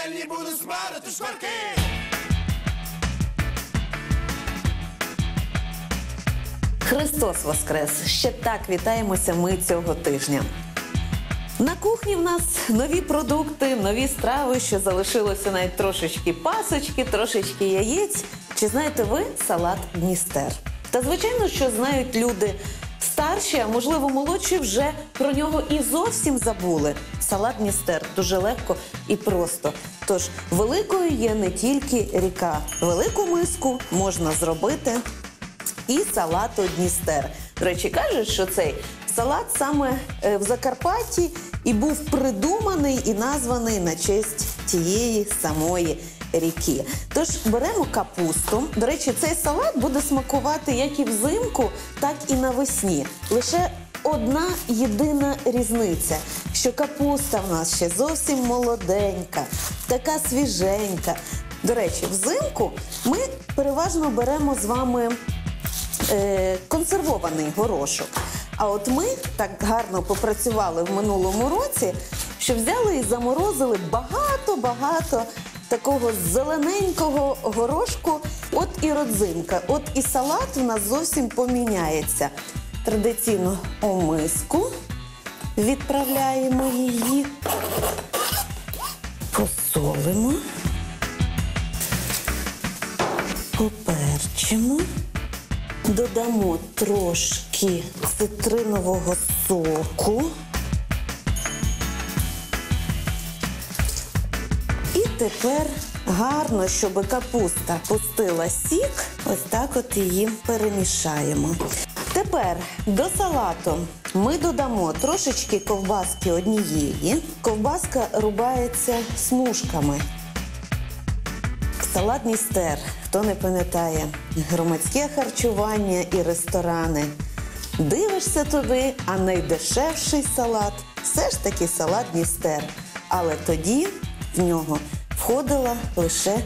пательні буду смарити шкварки. Христос Воскрес! Ще так вітаємося ми цього тижня. На кухні в нас нові продукти, нові страви, що залишилося навіть трошечки пасочки, трошечки яєць. Чи знаєте ви салат Дністер? Та звичайно, що знають люди старші, а можливо молодші, вже про нього і зовсім забули. Салат Дністер дуже легко і просто. Тож великою є не тільки ріка. Велику миску можна зробити і салату Дністер. До речі, кажуть, що цей салат саме е, в Закарпатті і був придуманий і названий на честь тієї самої ріки. Тож беремо капусту. До речі, цей салат буде смакувати як і взимку, так і навесні. Лише одна єдина різниця, що капуста в нас ще зовсім молоденька, така свіженька. До речі, взимку ми переважно беремо з вами е, консервований горошок. А от ми так гарно попрацювали в минулому році, що взяли і заморозили багато-багато такого зелененького горошку. От і родзинка, от і салат у нас зовсім поміняється. Традиційно у миску відправляємо її, посолимо, поперчимо. Додамо трошки цитринового соку. Тепер гарно, щоб капуста пустила сік, ось так от її перемішаємо. Тепер до салату ми додамо трошечки ковбаски однієї. Ковбаска рубається смужками. Салат Дністер, хто не пам'ятає, громадське харчування і ресторани. Дивишся туди, а найдешевший салат все ж таки салат Дністер. Але тоді в нього входила лише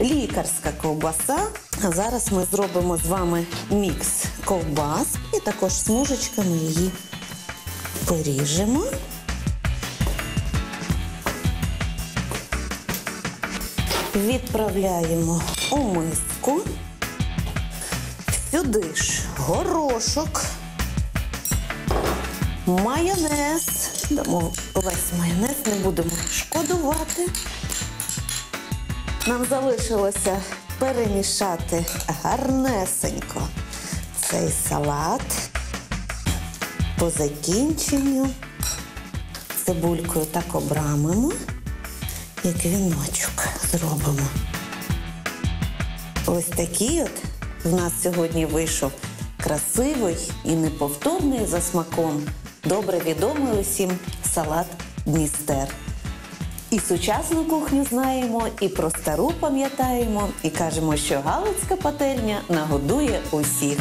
лікарська ковбаса. А зараз ми зробимо з вами мікс ковбас і також смужечками її поріжемо. Відправляємо у миску. Сюди ж горошок, майонез. Дамо весь майонез, не будемо шкодувати. Нам залишилося перемішати гарнесенько цей салат по закінченню. Цибулькою так обрамимо як віночок зробимо. Ось такий от в нас сьогодні вийшов красивий і неповторний за смаком, добре відомий усім салат Дністер. І сучасну кухню знаємо, і про стару пам'ятаємо, і кажемо, що Галицька пательня нагодує усіх.